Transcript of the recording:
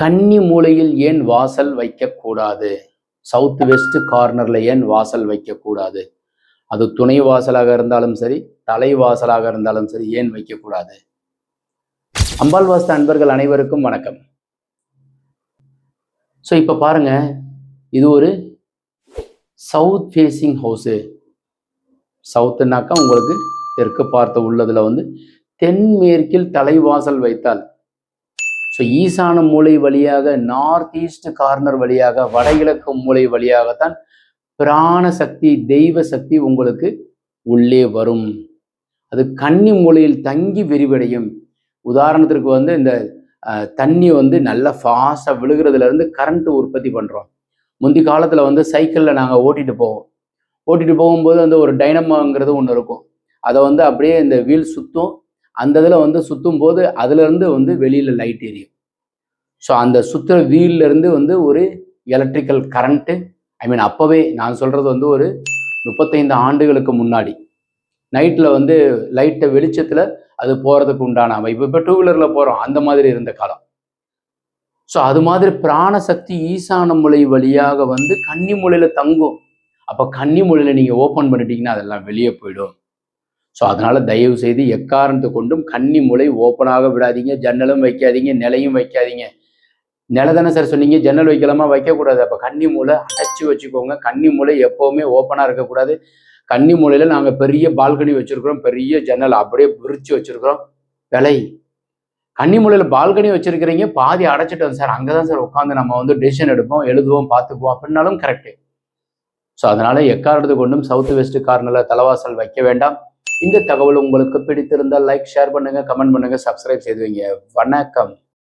கன்னி மூலையில் ஏன் வாசல் வைக்கக்கூடாது? சவுத் வெஸ்ட் கார்னர்ல ஏன் வாசல் வைக்கக்கூடாது? அது துணை வாசலாக இருந்தாலும் சரி தலை வாசலாக இருந்தாலும் சரி ஏன் வைக்கக்கூடாது? அம்பாள் வாஸ்து அன்பர்கள் அனைவருக்கும் வணக்கம். ஸோ இப்போ பாருங்க இது ஒரு சவுத் ஃபேஸிங் ஹவுஸு சவுத்துனாக்கா உங்களுக்கு தெற்கு பார்த்த உள்ளதில் வந்து தென்மேற்கில் தலைவாசல் வைத்தால் ஸோ ஈசான மூலை வழியாக நார்த் ஈஸ்ட் கார்னர் வழியாக வடகிழக்கு மூலை வழியாகத்தான் பிராண சக்தி தெய்வ சக்தி உங்களுக்கு உள்ளே வரும். அது கன்னி மூலையில் தங்கி விரிவடையும். உதாரணத்திற்கு வந்து இந்த தண்ணி வந்து நல்லா ஃபாஸ்ட்டாக விழுகிறதுலேருந்து கரண்ட்டு கரண்ட் உற்பத்தி பண்ணுறோம் முந்தி காலத்தில் வந்து சைக்கிளில் நாங்கள் ஓட்டிட்டு போவோம். ஓட்டிட்டு போகும்போது அந்த ஒரு டைனமோங்கிறது ஒன்று இருக்கும். அதை வந்து அப்படியே இந்த வீல் சுற்றும் அந்த இதில் வந்து சுற்றும் போது அதுலேருந்து வந்து வெளியில் லைட் எரியும். ஸோ அந்த சுற்றுற வீல்லேருந்து வந்து ஒரு எலக்ட்ரிக்கல் கரண்ட்டு ஐ மீன் அப்போவே நான் சொல்கிறது வந்து ஒரு முப்பத்தைந்து ஆண்டுகளுக்கு முன்னாடி. நைட்டில் வந்து லைட்டை வெளிச்சத்தில் அது போகிறதுக்கு உண்டான அமைப்பு. இப்போ டூ வீலரில் போகிறோம் அந்த மாதிரி இருந்த காலம். ஸோ அது மாதிரி பிராணசக்தி ஈசான மூலை வழியாக வந்து கன்னி மூலையில் தங்கும். அப்போ கன்னி மூலையில் நீங்கள் ஓப்பன் பண்ணிட்டீங்கன்னா அதெல்லாம் வெளியே போயிடும். ஸோ அதனால் தயவு செய்து எக்காரணத்தை கொண்டும் கன்னி மூலை ஓப்பனாக விடாதீங்க. ஜன்னலும் வைக்காதீங்க நிலையும் வைக்காதீங்க. நிலை தானே சார் சொன்னீங்க? ஜன்னல் வைக்கலாமா? வைக்கக்கூடாது. அப்போ கன்னி மூலை அடைச்சி வச்சுக்கோங்க. கன்னி மூலை எப்போவுமே ஓப்பனாக இருக்கக்கூடாது. கன்னி மூலையில் நாங்கள் பெரிய பால்கனி வச்சுருக்கிறோம். பெரிய ஜன்னல் அப்படியே விரிச்சு வச்சுருக்கிறோம். விலை. கன்னி மூலையில் பால்கனி வச்சுருக்கிறீங்க. பாதி அடைச்சிட்டோம் சார் அங்கே தான் சார் உட்காந்து நம்ம வந்து டிசிஷன் எடுப்போம் எழுதுவோம் பார்த்துக்குவோம். அப்படின்னாலும் கரெக்டு ஸோ அதனால் எக்காரணத்தை கொண்டும் சவுத் வெஸ்ட் கார்னரில் தலைவாசல் வைக்க வேண்டாம். இந்த தகவல் உங்களுக்கு பிடித்திருந்தால் லைக் ஷேர் பண்ணுங்க கமெண்ட் பண்ணுங்க சப்ஸ்கிரைப் செய்து வைங்க. வணக்கம்.